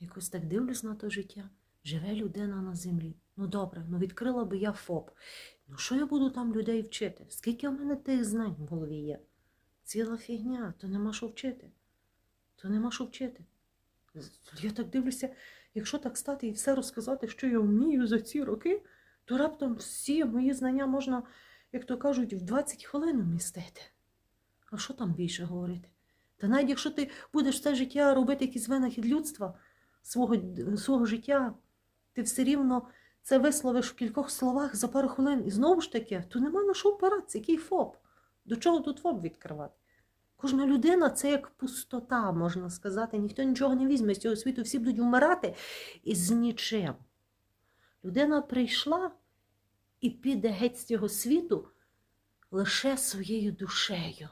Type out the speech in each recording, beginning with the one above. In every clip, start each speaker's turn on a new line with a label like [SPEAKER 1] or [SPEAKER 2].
[SPEAKER 1] Якось так дивлюсь на то життя. Живе людина на землі. Ну добре, ну відкрила би я ФОП. Ну що я буду там людей вчити? Скільки в мене тих знань в голові є? Ціла фігня, то нема що вчити. То нема що вчити. Я так дивлюся, якщо так стати і все розказати, що я вмію за ці роки, то раптом всі мої знання можна, як то кажуть, в 20 хвилин вмістити. А що там більше говорити? Та навіть якщо ти будеш все життя робити якийсь винахід людства свого, свого життя, ти все рівно це висловиш в кількох словах за пару хвилин. І знову ж таки, то нема на що впиратися, який ФОП. До чого тут ФОП відкривати? Кожна людина це як пустота, можна сказати. Ніхто нічого не візьме з цього світу, всі будуть вмирати із нічим. Людина прийшла і піде геть з цього світу лише своєю душею.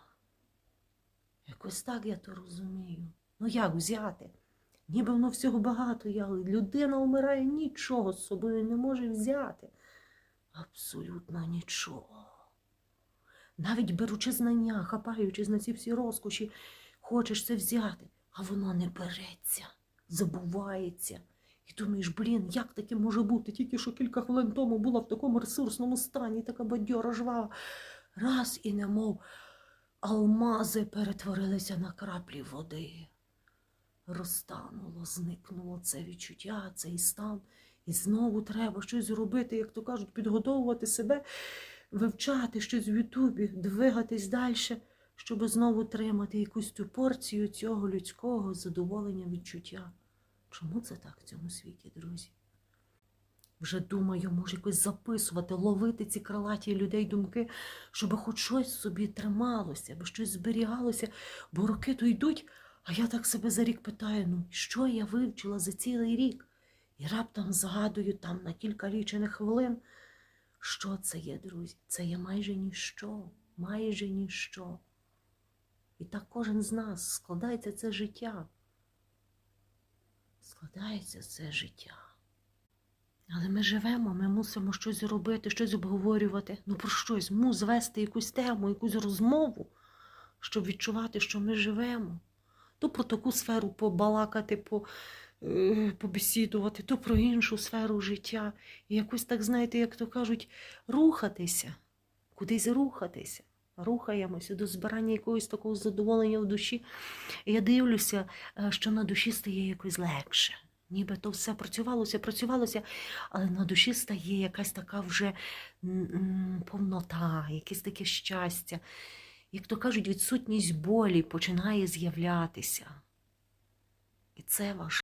[SPEAKER 1] Якось так я то розумію. Ну як взяти? Ніби воно всього багато, але людина вмирає, нічого з собою не може взяти. Абсолютно нічого. Навіть беручи знання, хапаючись на ці всі розкоші, хочеш це взяти, а воно не береться, забувається. І думаєш, блін, як таке може бути? Тільки що кілька хвилин тому була в такому ресурсному стані, така бадьора жвава. Раз і немов алмази перетворилися на краплі води. Розтануло, зникнуло це відчуття, цей стан. І знову треба щось робити, як то кажуть, підготовувати себе, вивчати щось в Ютубі, двигатись далі, щоб знову тримати якусь ту порцію цього людського задоволення відчуття. Чому це так в цьому світі, друзі? Вже думаю, може якось записувати, ловити ці крилаті людей думки, щоб хоч щось собі трималося, аби щось зберігалося, бо роки то йдуть, а я так себе за рік питаю, ну що я вивчила за цілий рік? І раптом згадую там на кілька лічених хвилин, що це є, друзі? Це є майже ніщо, майже ніщо. І так кожен з нас складається це життя. Складається це життя. Але ми живемо, ми мусимо щось робити, щось обговорювати. Ну про щось, мус звести якусь тему, якусь розмову, щоб відчувати, що ми живемо. То про таку сферу побалакати, по, е, побесідувати, то про іншу сферу життя. І якось так, знаєте, як то кажуть, рухатися, кудись рухатися. Рухаємося до збирання якогось такого задоволення в душі. І я дивлюся, е, що на душі стає якось легше. Ніби то все працювалося, працювалося, але на душі стає якась така вже повнота, якесь таке щастя. Як то кажуть, відсутність болі починає з'являтися. І це важливо.